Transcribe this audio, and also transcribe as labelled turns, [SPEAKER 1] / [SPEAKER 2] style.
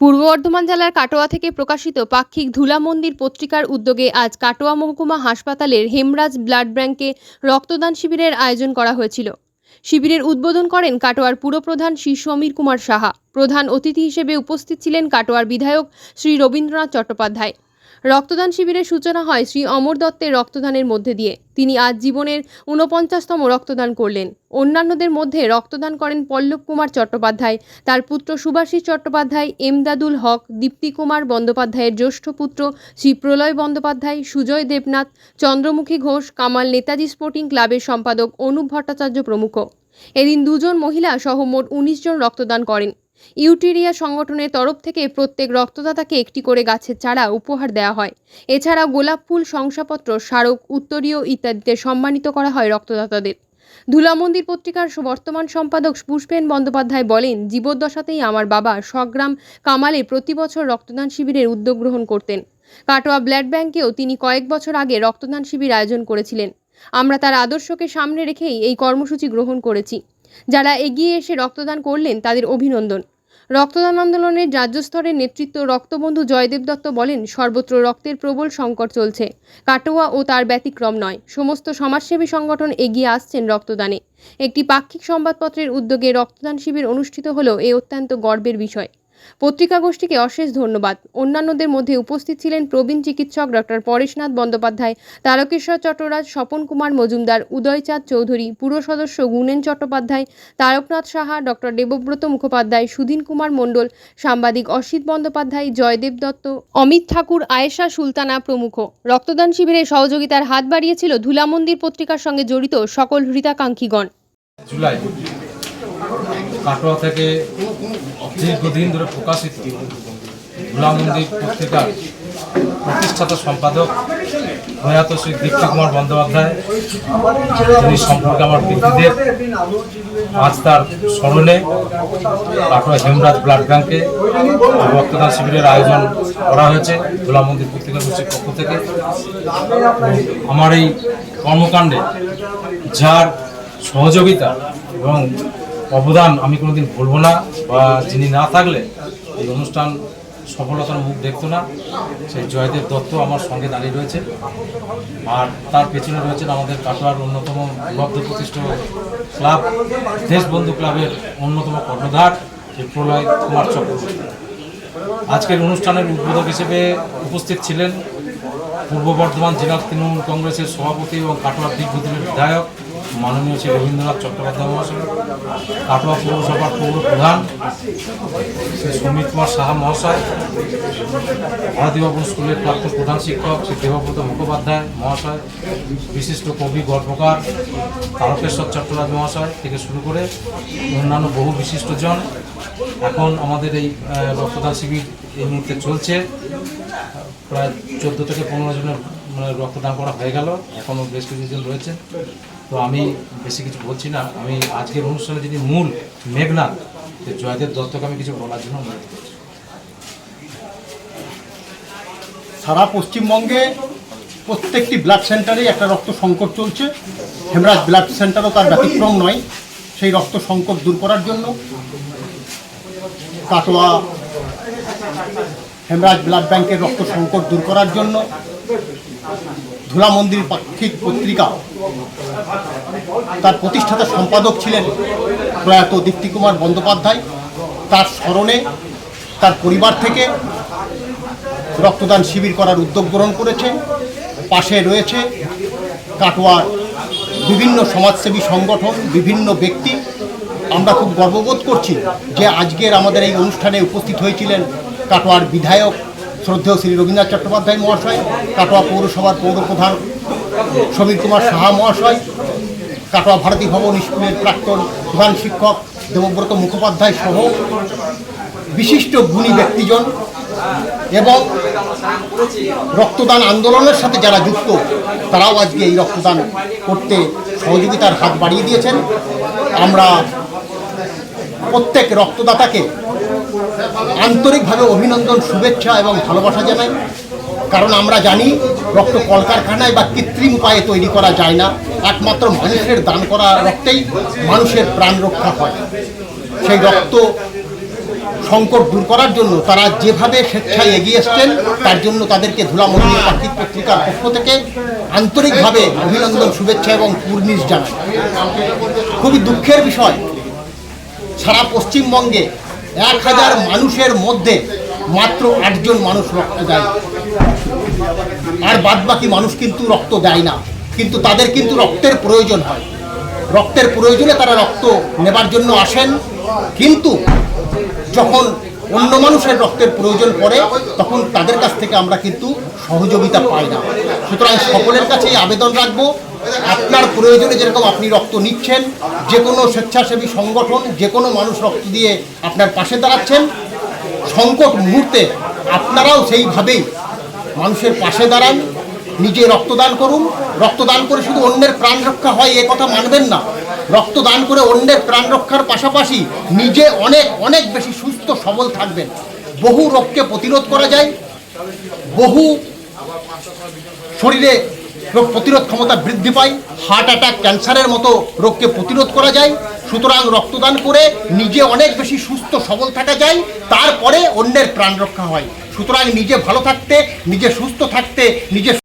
[SPEAKER 1] পূর্ব বর্ধমান জেলার কাটোয়া থেকে প্রকাশিত পাক্ষিক ধুলা মন্দির পত্রিকার উদ্যোগে আজ কাটোয়া মহকুমা হাসপাতালের হেমরাজ ব্লাড ব্যাংকে রক্তদান শিবিরের আয়োজন করা হয়েছিল। শিবিরের উদ্বোধন করেন কাটোয়ার পুরপ্রধান শ্রী সমীর কুমার সাহা। প্রধান অতিথি হিসেবে উপস্থিত ছিলেন কাটোয়ার বিধায়ক শ্রী রবীন্দ্রনাথ চট্টোপাধ্যায়। রক্তদান শিবিরের সূচনা হয় শ্রী অমর দত্তের রক্তদানের মধ্যে দিয়ে। তিনি আজ জীবনের ঊনপঞ্চাশতম রক্তদান করলেন। অন্যান্যদের মধ্যে রক্তদান করেন পল্লব কুমার চট্টোপাধ্যায়। তার পুত্র সুভাষিস চট্টোপাধ্যায়, এমদাদুল হক, দীপ্তি কুমার বন্দ্যোপাধ্যায়ের জ্যেষ্ঠ পুত্র শ্রী প্রলয় বন্দ্যোপাধ্যায়, সুজয় দেবনাথ, চন্দ্রমুখী ঘোষ, কামাল নেতাজি স্পোর্টিং ক্লাবের সম্পাদক অনুপ ভট্টাচার্য প্রমুখ। এদিন দুজন মহিলা সহ মোট উনিশ জন রক্তদান করেন। ইউটেরিয়া সংগঠনের তরফ থেকে প্রত্যেক রক্তদাতাকে একটি করে গাছের চারা উপহার দেওয়া হয়। এছাড়াও গোলাপ ফুল, শংসাপত্র, স্মারক, উত্তরীয় ইত্যাদিতে সম্মানিত করা হয় রক্তদাতাদের। ধুলা মন্দির পত্রিকার বর্তমান সম্পাদক পুষ্পেন বন্দ্যোপাধ্যায় বলেন, জীবদ্দশাতেই আমার বাবা সগ্রাম কামালে প্রতি বছর রক্তদান শিবিরের উদ্যোগ গ্রহণ করতেন। কাটোয়া ব্লাড ব্যাংকেও তিনি কয়েক বছর আগে রক্তদান শিবির আয়োজন করেছিলেন। আমরা তার আদর্শকে সামনে রেখেই এই কর্মসূচি গ্রহণ করেছি। যারা এগিয়ে এসে রক্তদান করলেন তাদের অভিনন্দন। রক্তদান আন্দোলনের রাজ্য স্তরের নেতৃত্ব রক্তবন্ধু জয়দেব দত্ত বলেন, সর্বত্র রক্তের প্রবল সংকট চলছে। কাটোয়া ও তার ব্যতিক্রম নয়, সমস্ত সমাজসেবী সংগঠন এগিয়ে আসছেন রক্তদানে। একটি পাক্ষিক সংবাদপত্রের উদ্যোগে রক্তদান শিবির অনুষ্ঠিত হলো, এ অত্যন্ত গর্বের বিষয়। পত্রিকা গোষ্ঠীকে অশেষ ধন্যবাদ। অন্যান্যদের মধ্যে উপস্থিত ছিলেন প্রবীণ চিকিৎসক ডক্টর পরেশনাথ বন্দ্যোপাধ্যায়, তারকেশ্বর চট্টরাজ, স্বপন কুমার মজুমদার উদয়চাঁদ চৌধুরী, পুর সদস্য গুণেন চট্টোপাধ্যায়, তারকনাথ সাহা ডক্টর দেবব্রত মুখোপাধ্যায়, সুধীন কুমার মণ্ডল, সাংবাদিক অসিত বন্দ্যোপাধ্যায়, জয়দেব দত্ত, অমিত ঠাকুর, আয়েশা সুলতানা প্রমুখ। রক্তদান শিবিরে সহযোগিতার হাত বাড়িয়েছিল ধুলামন্দির পত্রিকার সঙ্গে জড়িত সকল হৃতাকাঙ্ক্ষীগণ
[SPEAKER 2] জুলাই। কাটোয়া থেকে দীর্ঘদিন ধরে প্রকাশিত গুলামন্দির পত্রিকার প্রতিষ্ঠাতা সম্পাদক প্রয়াত শ্রী দীপ্তি কুমার বন্দ্যোপাধ্যায়, যিনি সম্পর্কে আমার ব্যক্তিদের আজ তার স্মরণে কাটোয়া হেমরাজ ব্লাড ব্যাংকে রক্তদান শিবিরের আয়োজন করা হয়েছে গুলামন্দির পত্রিকা গোষ্ঠীর পক্ষ থেকে। আমার এই কর্মকাণ্ডে যার সহযোগিতা এবং অবদান আমি কোনোদিন ভুলবো না বা যিনি না থাকলে এই অনুষ্ঠান সফলতার মুখ দেখতো না। সেই জয়দেব দত্ত আমার সঙ্গে দাঁড়িয়ে রয়েছে। আর তার পেছনে রয়েছেন আমাদের কাটোয়ার অন্যতম লব্ধ প্রতিষ্ঠিত ক্লাব, দেশবন্ধু ক্লাবের অন্যতম কর্ণধার প্রলয় কুমার চক্রবর্তী। আজকের অনুষ্ঠানের উদ্বোধক হিসেবে উপস্থিত ছিলেন পূর্ব বর্ধমান জেলা তৃণমূল কংগ্রেসের সভাপতি এবং কাটোয়া দীর্ঘদিনের বিধায়ক মাননীয় শ্রী রবীন্দ্রনাথ চট্টোপাধ্যায় মহাশয় কাটোয়া পৌরসভার পৌর প্রধান, শ্রী সমীর কুমার সাহা মহাশয় ভারতীবাবু স্কুলের প্রাক্তন প্রধান শিক্ষক শ্রী দেবব্রত মুখোপাধ্যায় মহাশয়, বিশিষ্ট কবি, গল্পকার তারকেশ্বর চট্টরাজ মহাশয় থেকে শুরু করে অন্যান্য বহু বিশিষ্টজন। এখন আমাদের এই রক্তদান শিবির এই মুহূর্তে চলছে। প্রায় চোদ্দ থেকে পনেরো জনের রক্তদান করা হয়ে গেল এখনও বেশ কিছুজন রয়েছে। তো আমি বেশি কিছু বলছি না, আমি আজকের অনুষ্ঠানে যদি মূল মেঘনাথ জয়দেব দত্তকে আমি কিছু বলার জন্য অনুরোধ করছি।
[SPEAKER 3] সারা পশ্চিমবঙ্গে প্রত্যেকটি ব্লাড সেন্টারে একটা রক্ত সংকট চলছে। হেমরাজ ব্লাড সেন্টারও তার ব্যতিক্রম নয়, সেই রক্ত সংকট দূর করার জন্য। কাটোয়া, হেমরাজ ব্লাড ব্যাংকের রক্ত সংকট দূর করার জন্য। ধুলা মন্দির পাক্ষিক পত্রিকা। তার প্রতিষ্ঠাতা সম্পাদক ছিলেন প্রয়াত দীপ্তি কুমার বন্দ্যোপাধ্যায়। তার স্মরণে তার পরিবার থেকে রক্তদান শিবির করার উদ্যোগ গ্রহণ করেছে। পাশে রয়েছে কাটোয়ার বিভিন্ন সমাজসেবী সংগঠন, বিভিন্ন ব্যক্তি। আমরা খুব গর্ববোধ করছি যে আজকের আমাদের এই অনুষ্ঠানে উপস্থিত হয়েছিলেন কাটোয়ার বিধায়ক শ্রদ্ধেয় শ্রী রবীন্দ্রনাথ চট্টোপাধ্যায় মহাশয়, কাটোয়া পৌরসভার পৌরপ্রধান সমীর কুমার সাহা মহাশয়, কাটোয়া ভারতী ভবন স্কুলের প্রাক্তন প্রধান শিক্ষক দেবব্রত মুখোপাধ্যায় সহ বিশিষ্ট গুণী ব্যক্তিজন এবং রক্তদান আন্দোলনের সাথে যারা যুক্ত, তারাও আজকে এই রক্তদান করতে সহযোগিতার হাত বাড়িয়ে দিয়েছেন। আমরা প্রত্যেক রক্তদাতাকে আন্তরিকভাবে অভিনন্দন, শুভেচ্ছা এবং ভালোবাসা জানাই। কারণ আমরা জানি, রক্ত কলকারখানায় বা কৃত্রিম উপায়ে তৈরি করা যায় না। একমাত্র মানুষের দান করা রক্তেই মানুষের প্রাণ রক্ষা হয়। সেই রক্ত সংকট দূর করার জন্য তারা যেভাবে স্বেচ্ছায় এগিয়ে এসছেন, তার জন্য তাদেরকে ধুলা মন্দির পাক্ষিক পত্রিকার পক্ষ থেকে আন্তরিকভাবে অভিনন্দন, শুভেচ্ছা এবং কুর্নিশ জানাই। খুবই দুঃখের বিষয়, সারা পশ্চিমবঙ্গে এক হাজার মানুষের মধ্যে মাত্র আটজন মানুষ রক্ত দেয়। আর বাদবাকি মানুষ কিন্তু রক্ত দেয় না। কিন্তু তাদের কিন্তু রক্তের প্রয়োজন হয়। রক্তের প্রয়োজনে তারা রক্ত নেবার জন্য আসেন। কিন্তু যখন অন্য মানুষের রক্তের প্রয়োজন পড়ে, তখন তাদের কাছ থেকে আমরা কিন্তু সহযোগিতা পাই না। সুতরাং সকলের কাছেই আবেদন রাখব। আপনার প্রয়োজনে যেরকম আপনি রক্ত নিচ্ছেন, যে কোনো স্বেচ্ছাসেবী সংগঠন, যে কোনো মানুষ রক্ত দিয়ে আপনার পাশে দাঁড়াচ্ছেন, সংকট মুহূর্তে আপনারাও সেইভাবেই মানুষের পাশে দাঁড়ান, নিজে রক্তদান করুন। রক্তদান করে শুধু অন্যের প্রাণ রক্ষা হয়, এ কথা মানবেন না। রক্তদান করে অন্যের প্রাণ রক্ষার পাশাপাশি নিজে অনেক অনেক বেশি সুস্থ, সবল থাকবেন। বহু রোগকে প্রতিরোধ করা যায়, বহু শরীরে রোগ প্রতিরোধ ক্ষমতা বৃদ্ধি পায় হার্ট অ্যাটাক ক্যান্সারের মতো রোগকে প্রতিরোধ করা যায়। সুতরাং রক্তদান করে নিজে অনেক বেশি সুস্থ, সবল থাকা যায়, তারপরে অন্যের প্রাণ রক্ষা হয়। সুতরাং নিজে ভালো থাকতে, নিজে সুস্থ থাকতে, নিজে